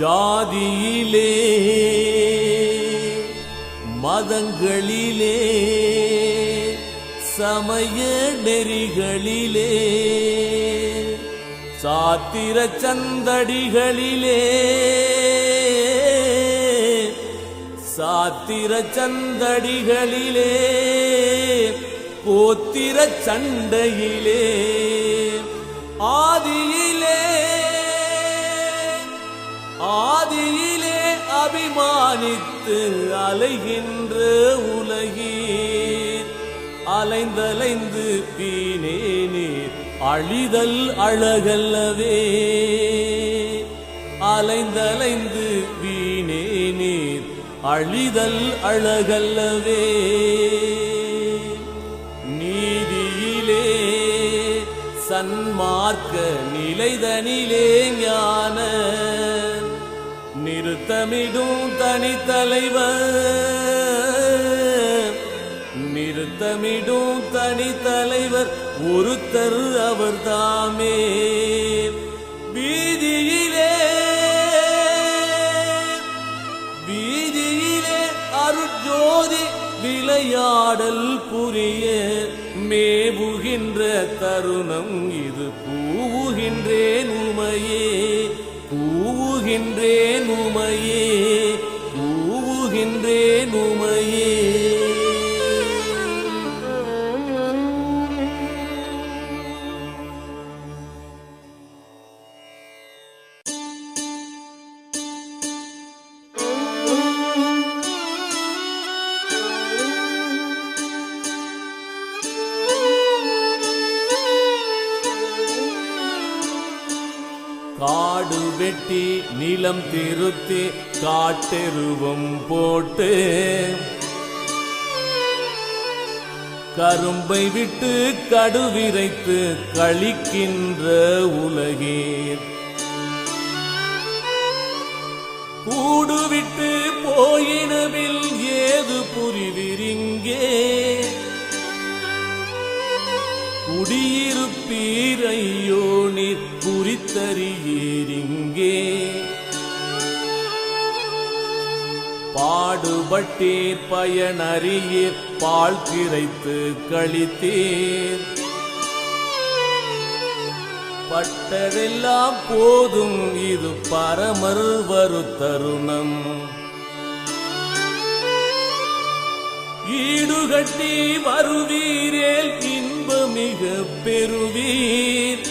ஜாதியிலே மதங்களிலே சமய நெறிகளிலே சாத்திர சந்தடிகளிலே சாத்திர சந்தடிகளிலே கோத்திர சண்டையிலே ஆதியே பாதியிலே அபிமானித்து அலைகின்ற உலகீர். அலைந்தலைந்து வீணேனே அழிதல் அழகல்லவே. அலைந்தலைந்து வீணே நீர் அழிதல் அழகல்லவே. நீதியிலே சன்மார்க்க நிலைதனிலே ஞான நிறுத்தமிடும் தனி தலைவர் நிறுத்தமிடும் தனி தலைவர் ஒருத்தர் அவர் தாமே வீதியிலே வீதியிலே அருட்ஜோதி விளையாடல் புரிய மேவுகின்ற தருணம் இது பூவுகின்றேன் உமையே. கூவுகின்றேன் உமையே கூவுகின்றேன் உமையே. வெட்டி நிலம் திருத்தி காட்டெருவம் போட்டு கரும்பை விட்டு கடுவிரைத்து கழிக்கின்ற உலகே கூடுவிட்டு போயினவில் ஏது புரிவிரிங்கே. குடியிருப்பீரையும் குறித்தறியீரிங்கே பாடுபட்டீர் பயனறியீர் பால் கிரைத்து கழித்தீர். பட்டதெல்லாம் போதும் இது பரமர் வரு தருணம் ஈடுகட்டி வருவீரேல் இன்பு மிக பெறுவீர்.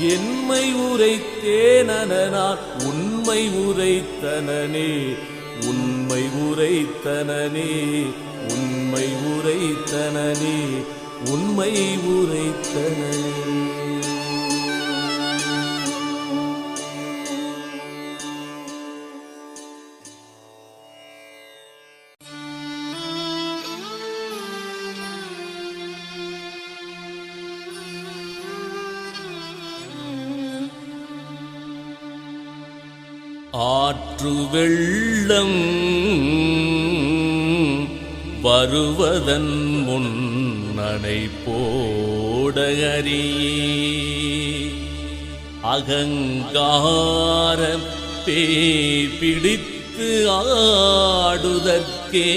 என்மை உரைத்தேனனால் உண்மை உரைத்தனனே உண்மை உரைத்தனனே உண்மை உரைத்தனனே உண்மை உரைத்தனனே. வருவதன் முன்னணை போடகரி. அகங்கார பே பிடித்து ஆடுதற்கே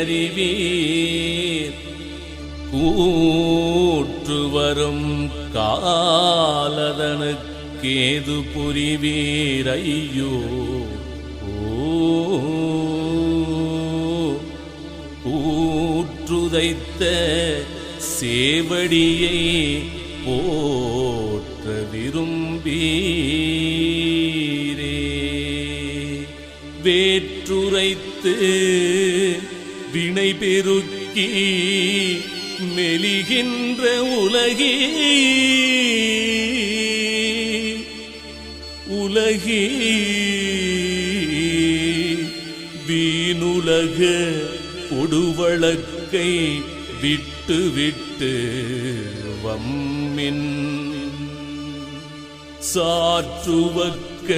அறிவீர். கூற்று வரும் காலதனுக்கேது புரிவீரையோ ஓ. கூற்றுதைத்த சேவடியை போற்ற விரும்பீரே. வேற்றுரைத்து வினை பெருக்கி மெலிகின்ற உலகே. உலகே வீணுலக கொடுவழக்கை விட்டு விட்டு வம்மின் சாற்றுவக்க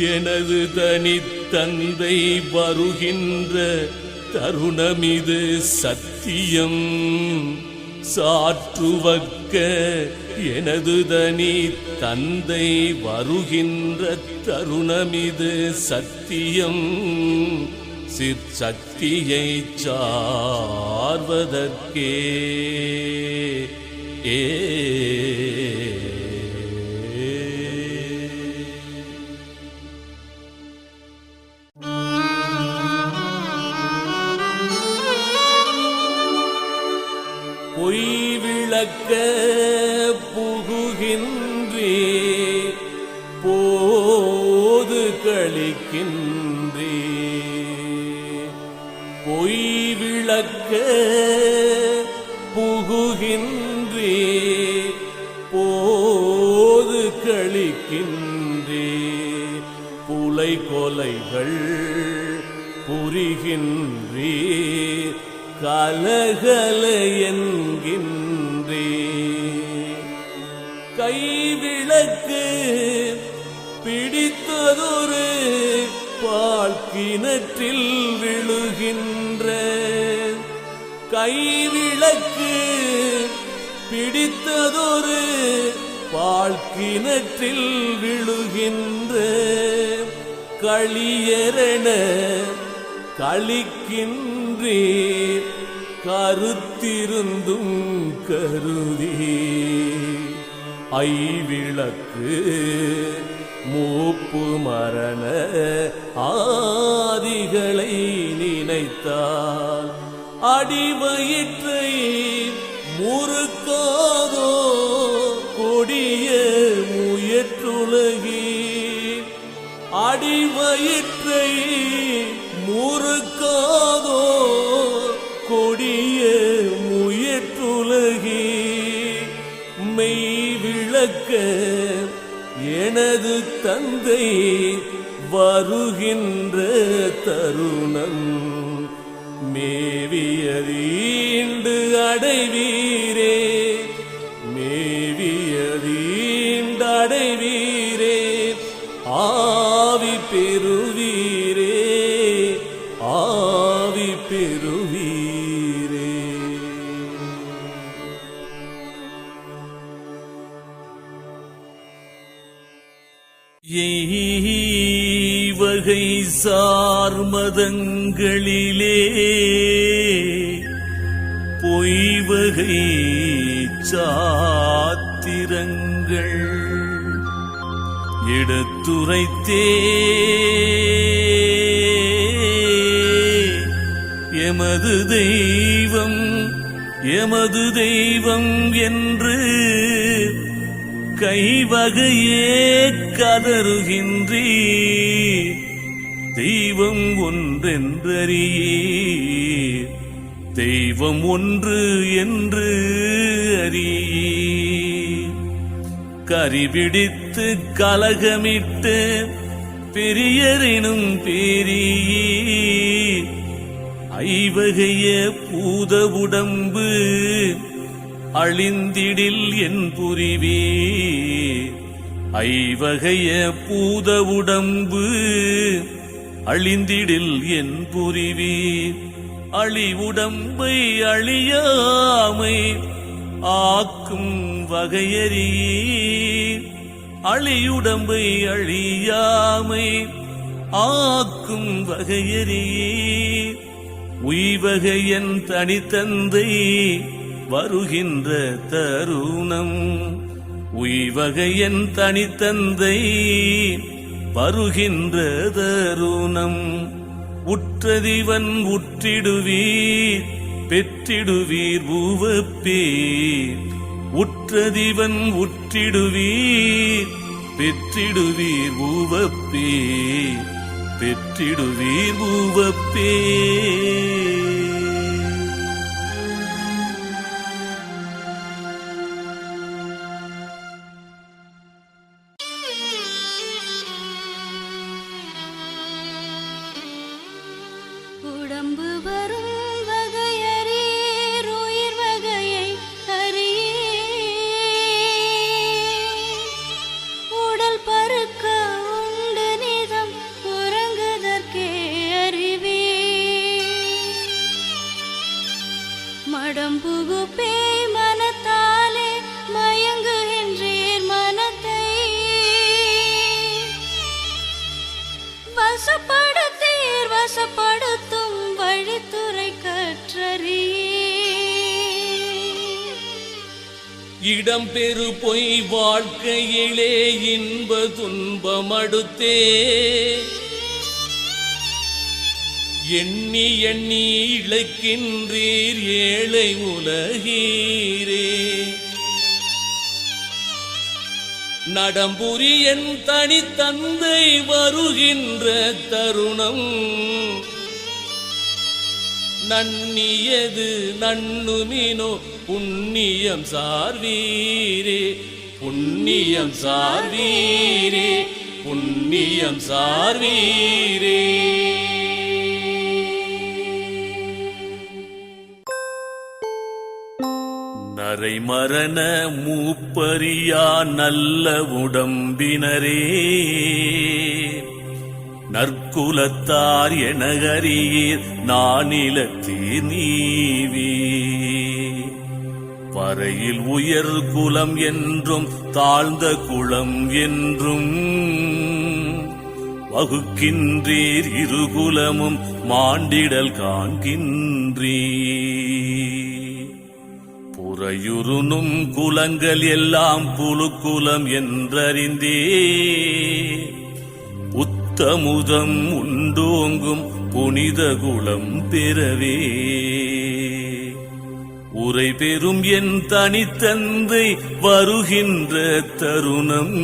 எனது தனித்தந்தை வருகின்ற தருணமிது சத்தியம். சாற்றுவக்க எனது தனி தந்தை வருகின்ற தருணமிது சத்தியம். சிற்சக்தியை சார்வதற்கே. ஏ புகுகின்றே போது கழிக்கின்றே. புலை கொலைகள் புரிகின்றே கலகல என்கின்றே. கைவிளக்கு பிடித்ததொரு பால் கிணற்றில் விழுகின்ற. கைவிளக்கு பிடித்ததொரு பால் விழுகின்ற களியரண களிக்கின்றீர். கருத்திருந்தும் கருதி ஐவிளக்கு மூப்பு மரண ஆதிகளை நினைத்தால் அடிவயிற்றை முறுக்காதோ கொடிய முயற்றுலகி. அடிவயிற்றை முறுக்காதோ கொடிய முயற்றுலகி. மெய் விளக்க எனது தந்தை வருகின்ற தருணம் மே மேவியதீண்டு அடைவீரே. மேவியதீண்டு அடைவீரே. ஆவி பெறுவீரே. ஆவி பெறுவீரே. வகை சார்மதங்களிலே பொய்வகை சாத்திரங்கள் எடுத்துரைத்தே. எமது தெய்வம் எமது தெய்வம் என்று கைவகையே கதறுகின்றீ தெய்வம் ஒன்றென்றறியே தெய்வம் ஒன்று என்று அறியே கரிபிடித்து கலகமிட்டு பெரியரினும் பெரிய ஐவகைய பூத உடம்பு அழிந்திடில் என் புரிவே. ஐவகைய பூத உடம்பு அழிந்திடில் என் புரிவே. அழி உடம்பை அழியாமை ஆக்கும் வகையறியே அழியுடம்பை அழியாமை ஆக்கும் வகையறியே உய்வகையன் தனித்தந்தை வருகின்ற தருணம். உய்வகையன் தனித்தந்தை வருகின்ற தருணம். உற்றதிவன் உற்றிடுவீர் பெற்றிடுவீர் உவப்பே உற்றதிவன் உற்றிடுவீர் பெற்றிடுவீர் உவப்பே பெற்றிடுவீர் உவப்பே இடம்பெறு பொய் வாழ்க்கையிலே இன்ப துன்பமடுத்தே. எண்ணி எண்ணி இழைக்கின்றீர் ஏழை உலகீரே. நடம்புரி என் தனித்தந்தை வருகின்ற தருணம். நன்னியது நன்னுமினோ புண்ணியம் சார்வீரே புண்ணியம் சார்வீரே புண்ணியம் சார்வீரே. நரைமரண மூப்பரியா நல்ல உடம்பினரே. நற்குலத்தார் எனகரியீர் நானிலத்தீர் நீவி பறையில் உயர் குலம் என்றும் தாழ்ந்த குளம் என்றும் வகுக்கின்றீர் இருகுலமும் மாண்டிடல் காண்கின்றீர். புறையுருனும் குலங்கள் எல்லாம் புழுக்குலம் என்றறிந்தே தமுதம் உண்டோங்கும் புனித குலம் பெறவே. உரை பெறும் என் தனித்தந்தை வருகின்ற தருணம்.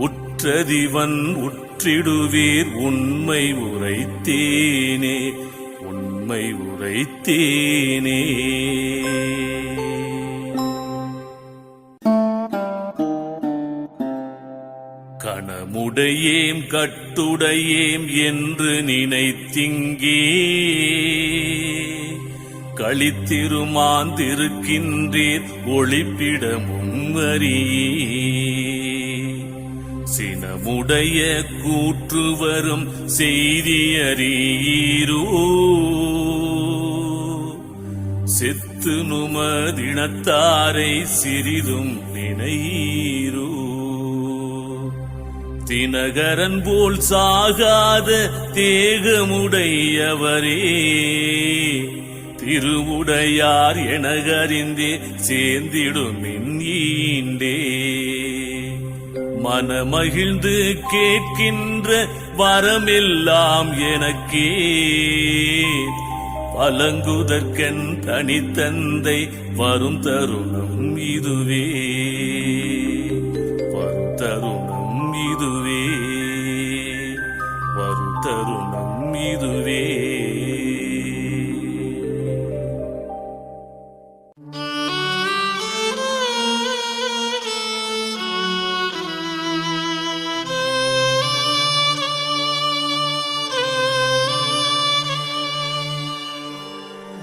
உற்றதிவன் உற்றிடுவீர் உண்மை உரைத்தேனே உண்மை உரைத்தேனே. கணமுடையேம் கட்டுடையேம் என்று நினைத்திங்கே. களித்திருமாந்திருக்கின்றீர் ஒளிப்பிடமும் அறியே சினமுடைய கூற்று வரும் செய்தி அறியீரோ செத்து நுமதினத்தாரை சிறிதும் நினை தினகரன் போல் சாகாத தேகமுடையவரே. திருவுடையார் எனகறிந்தே சேர்ந்திடும் ஈண்டே. மனமகிழ்ந்து கேட்கின்ற வரமெல்லாம் எனக்கே. பலங்குதற்கன் தனித்தந்தை வரும் தருணம் இதுவே.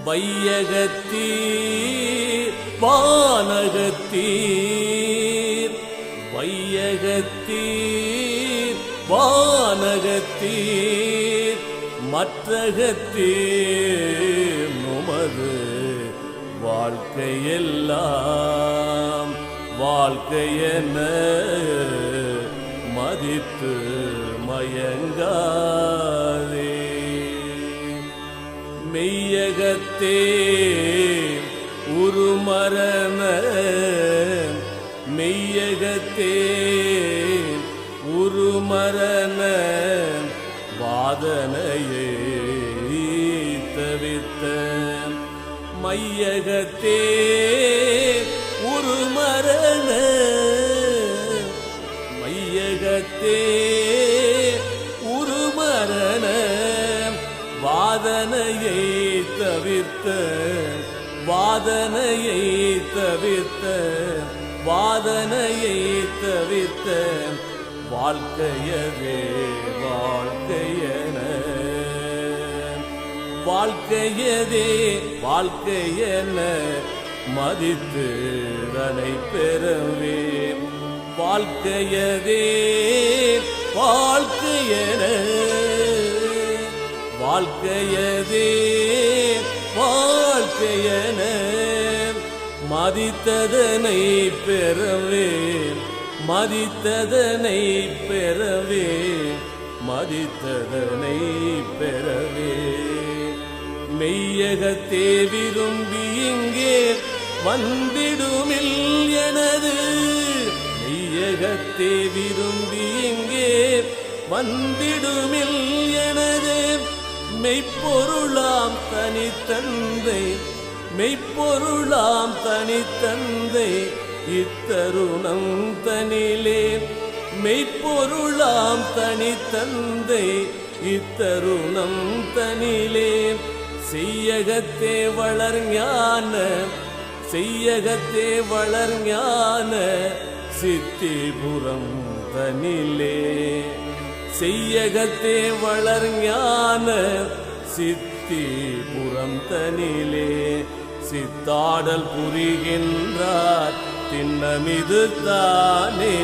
வையகத்தீர் வானகத்தீர். வையகத்தீர் வானகத்தீர் மற்றகத்தீர் நுமது வாழ்க்கையெல்லாம் வாழ்க்கையென மதித்து மயங்காதே. மெய்யகத்தே உருமரண மெய்யகத்தே உருமரண வாதனையே தவித்த மையகத்தே உருமரண மையகத்தே உருமரண வாதனையே தவிர்த்த வாதனையை தவிர்த்த வாதனையை தவிர்த்த வாழ்க்கையவே வாழ்க்கையன. வாழ்க்கையதே வாழ்க்கையன மதித்து தனை பெறவே வாழ்க்கையதே வாழ்க்கையன. வாழ்க்கையதே பெயன மதித்ததனை பெறவே மதித்ததனை பெறவே மதித்ததனை பெறவே மெய்யகத்தே விரும்பி இங்கே வந்திடுமில் எனது. மெய்யகத்தே விரும்பி இங்கே வந்திடுமில் மெய்ப்பொருளாம் தனித்தந்தை மெய்ப்பொருளாம் தனித்தந்தை இத்தருணம் தனிலே மெய்ப்பொருளாம் தனித்தந்தை இத்தருணம் தனிலே செய்யகத்தே வளர் ஞான செய்யகத்தே வளர் ஞான சித்திபுரம் தனிலே. செய்யகத்தே வளர் ஞான சித்திபுரம் தனிலே சித்தாடல் புரிகின்றார் திண்ணமிது தானே.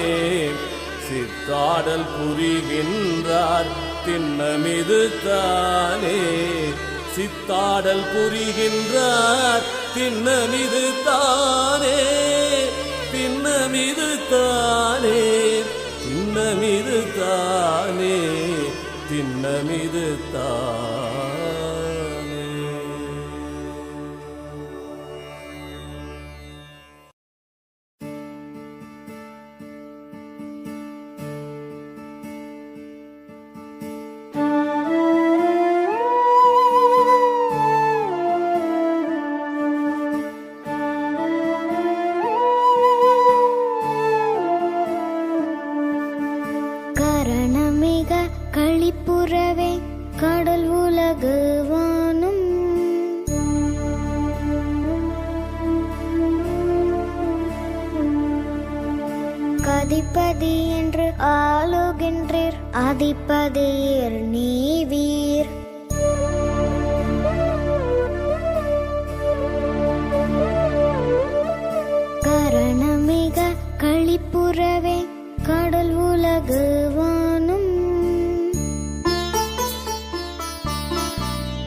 சித்தாடல் புரிகின்றார் திண்ணமிது தானே. சித்தாடல் புரிகின்றார் திண்ணமிது தானே. திண்ணமிது தானே. திண்ணமிது தானே திண்ணமிது தான். அதிபதியர் நீவீர். கரணமிக களிப்புறவே கடல் உலகு வானும்.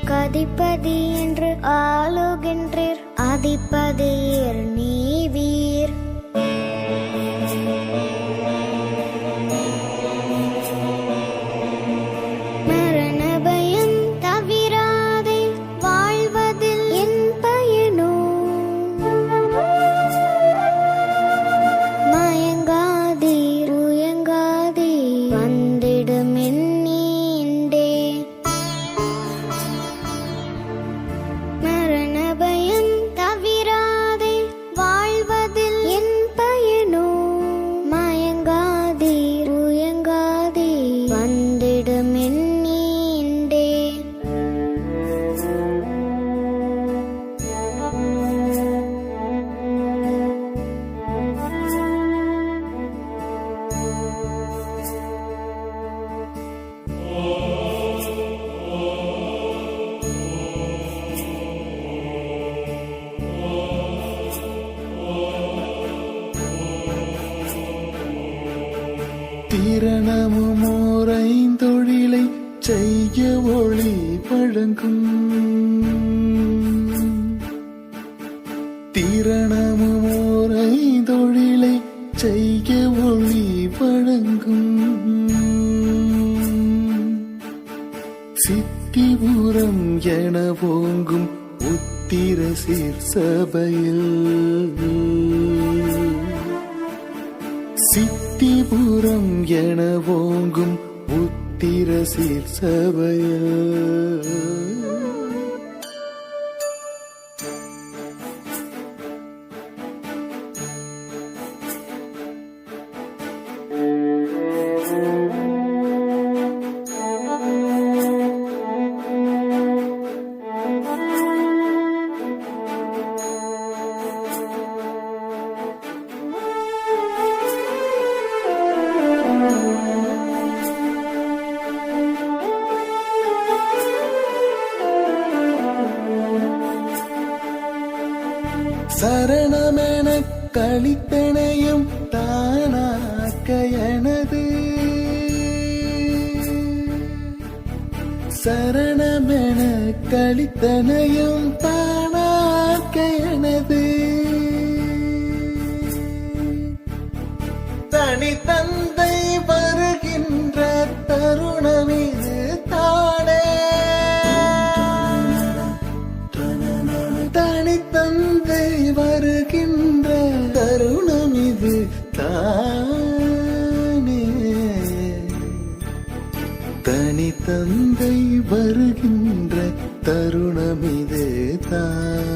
கதிப்பதி என்று ஆளுகின்றீர். அதிபதியர் தினமும் ஓரை தொழிலை செய்ய ஒளி வழங்கும். சித்திபுரம் என போங்கும் உத்திர சீர்சபையில். சித்திபுரம் என ஓங்கும் உத்திர சீர்சபையில். தருணம் இது தானே. தனி தந்தை வருகின்ற தருணம் இது தானே தனி வருகின்ற தருணம் இது தான்.